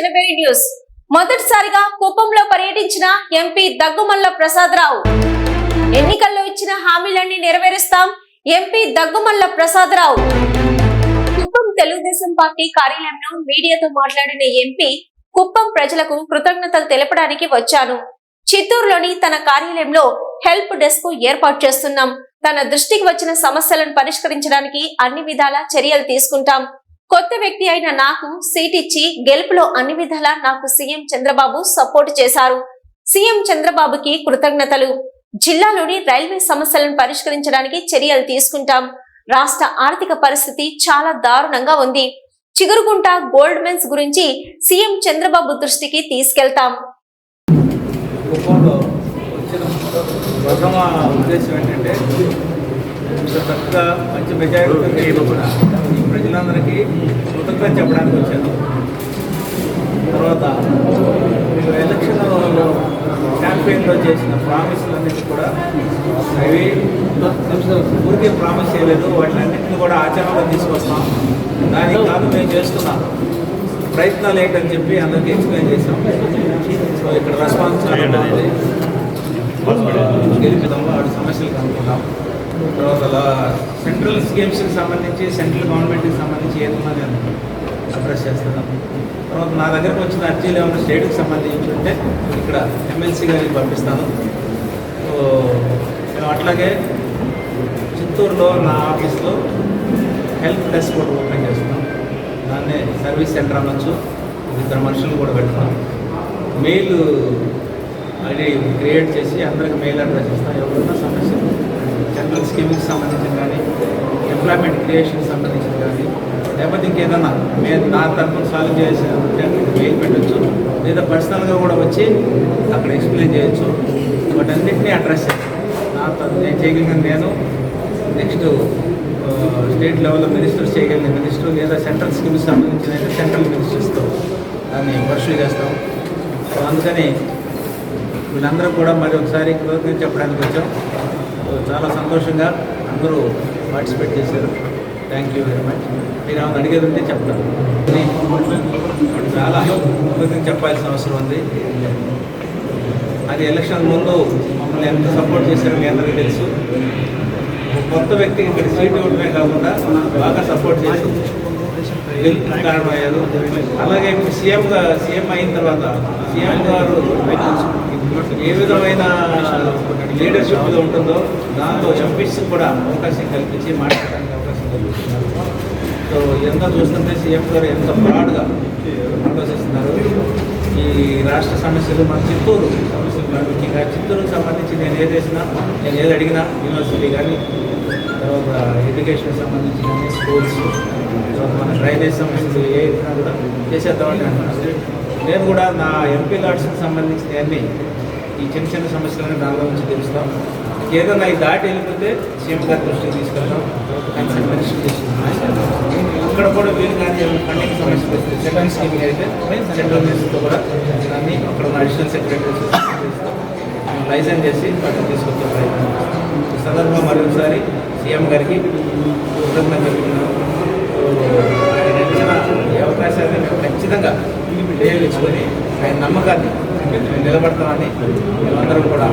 MV news. మొదటిసారిగా కుప్పంలో పర్యటించిన ఎంపీ దగ్గుమల్ల ప్రసాదరావు. ఎన్నికల్లో ఇచ్చిన హామీలన్నీ నెరవేరుస్తాం ఎంపీ దగ్గుమల్ల ప్రసాదరావు. కుప్పం తెలుగుదేశం పార్టీ కార్యాలయంలో మీడియాతో మాట్లాడిన ఎంపీ కుప్పం ప్రజలకు కృతజ్ఞతలు తెలపడానికి వచ్చాను. చిత్తూరులోని తన కార్యాలయంలో హెల్ప్ డెస్క్ ఏర్పాటు చేస్తున్నాం. తన దృష్టికి వచ్చిన సమస్యలను పరిష్కరించడానికి అన్ని విధాల చర్యలు తీసుకుంటాం. కొత్త వ్యక్తి అయిన నాకు సీట్ ఇచ్చి గెలుపులో అన్ని విధాలా నాకు సీఎం చంద్రబాబు సపోర్ట్ చేశారు. సీఎం చంద్రబాబుకి కృతజ్ఞతలు. జిల్లాలోని రైల్వే సమస్యలను పరిష్కరించడానికి చర్యలు తీసుకుంటాం. రాష్ట్ర ఆర్థిక పరిస్థితి చాలా దారుణంగా ఉంది. చిగురుకుంట గోల్డ్ మెన్స్ గురించి సీఎం చంద్రబాబు దృష్టికి తీసుకెళ్తాం. ప్రథమ ఉద్దేశం ఏంటంటే ఇంత చక్కగా మంచి మెజారిటీతో కూడా ఈ ప్రజలందరికీ కృతజ్ఞత చెప్పడానికి వచ్చాను. తర్వాత మీరు ఎలక్షన్ క్యాంపెయిన్లో చేసిన ప్రామిస్లన్నిటి కూడా అవి ఊరికే ప్రామిస్ చేయలేదు. వాటిలన్నింటినీ కూడా ఆచరణలో తీసుకొస్తాం. దానికి కాదు మేము చేస్తున్నాం ప్రయత్నాలు ఏంటని చెప్పి అందరికీ ఎక్స్ప్లెయిన్ చేసాం సో ఇక్కడ రెస్పాన్స్ చాలా ఆడు సమస్యలు కనుక్కుందాం. సెంట్రల్ స్కీమ్స్కి సంబంధించి సెంట్రల్ గవర్నమెంట్కి సంబంధించి ఏదన్నా నేను అడ్రస్ చేస్తున్నాను తర్వాత నా దగ్గరకు వచ్చిన అర్జీలు ఏమైనా స్టేట్కి సంబంధించి ఉంటే ఇక్కడ ఎమ్మెల్సీ గారికి పంపిస్తాను. సో మేము అట్లాగే చిత్తూరులో నా ఆఫీస్లో హెల్ప్ డెస్క్ కూడా ఓపెన్ చేస్తున్నాం దాన్ని సర్వీస్ సెంటర్ అనొచ్చు. ఇద్దరు మనుషులు కూడా పెడతాం మెయిల్ అది క్రియేట్ చేసి అందరికి మెయిల్ అడ్రస్ ఇస్తాం ఎవరున్నా సమస్య సెంట్రల్ స్కీమ్కి సంబంధించిన కానీ ఎంప్లాయ్మెంట్ క్రియేషన్ సంబంధించిన కానీ లేకపోతే ఇంకేదన్నా మేము నా తరఫున సాల్వ్ చేసే మెయిల్ పెట్టచ్చు లేదా పర్సనల్గా కూడా వచ్చి అక్కడ ఎక్స్ప్లెయిన్ చేయొచ్చు. వాటన్నింటినీ అడ్రస్ నా తరఫు నేను చేయగలిగిన నేను నెక్స్ట్ స్టేట్ లెవెల్లో మినిస్టర్స్ చేయగలిగిన మినిస్టర్ లేదా సెంట్రల్ స్కీమ్స్ సంబంధించిన అయితే సెంట్రల్ మినిస్టర్స్తో దాన్ని పర్సూ చేస్తాం. సో అందుకని వీళ్ళందరూ కూడా మరి ఒకసారి కృతజ్ఞత చెప్పడానికి వచ్చాం. సో చాలా సంతోషంగా అందరూ పార్టిసిపేట్ చేశారు. థ్యాంక్ యూ వెరీ మచ్ మీరు ఏమైనా అడిగేది ఉంటే చెప్తాను. చాలా కృతజ్ఞత చెప్పాల్సిన అవసరం ఉంది. అది ఎలక్షన్ ముందు మమ్మల్ని ఎంత సపోర్ట్ చేశారో మీ అందరికీ తెలుసు. కొత్త వ్యక్తికి ఇక్కడ సీట్ ఇవ్వడమే కాకుండా బాగా సపోర్ట్ చేసి గెలుపుకి కారణమయ్యారు అలాగే ఇప్పుడు సీఎంగా సీఎం అయిన తర్వాత సీఎం గారు ఏ విధమైన లీడర్షిప్లో ఉంటుందో దాంతో ఎంపీస్ కూడా అవకాశం కల్పించి మాట్లాడడానికి అవకాశం కల్పిస్తున్నారు. సో ఎంత చూస్తుంటే సీఎం గారు ఎంత బ్రాడ్గా ఆలోచిస్తున్నారు ఈ రాష్ట్ర సమస్యలు మన చిత్తూరు సమస్యలు కాదు. ముఖ్యంగా చిత్తూరుకు సంబంధించి నేను ఏది చేసినా నేను ఏది అడిగినా యూనివర్సిటీ కానీ తర్వాత ఎడ్యుకేషన్ సంబంధించిన స్కూల్స్ మన డ్రైనేజ్ సమస్యలు ఏ ఇచ్చినా కూడా చేసేద్దామని అంటున్నాను నేను కూడా నా ఎంపీ లాడ్స్కి సంబంధించిన అన్ని ఈ చిన్న చిన్న సమస్యలను దానిలో నుంచి తెలుస్తాం. ఏదైనా ఈ దాటి వెళ్ళిపోతే సీఎం గారి దృష్టికి తీసుకెళ్తాం కన్సల్ట్ అక్కడ కూడా వీలు కానీ ఫండింగ్ సమస్యలు వస్తే సెకండ్ స్కీమ్ అయితే సెంట్రల్ మినిస్టర్తో కూడా దాన్ని అక్కడ ఉన్న అడిషనల్ సెక్రటరీ లైసెన్స్ చేసి అక్కడ తీసుకొచ్చే ప్రయత్నం చేస్తాం. ఈ సందర్భంగా మరొకసారి సీఎం గారికి కృతజ్ఞత తెలుపుతున్నాను. ఆయన ఇచ్చిన ఈ అవకాశాన్ని మేము ఖచ్చితంగా వినియోగించుకొని ఆయన నమ్మకాన్ని నిలబడతామని మేమందరం కూడా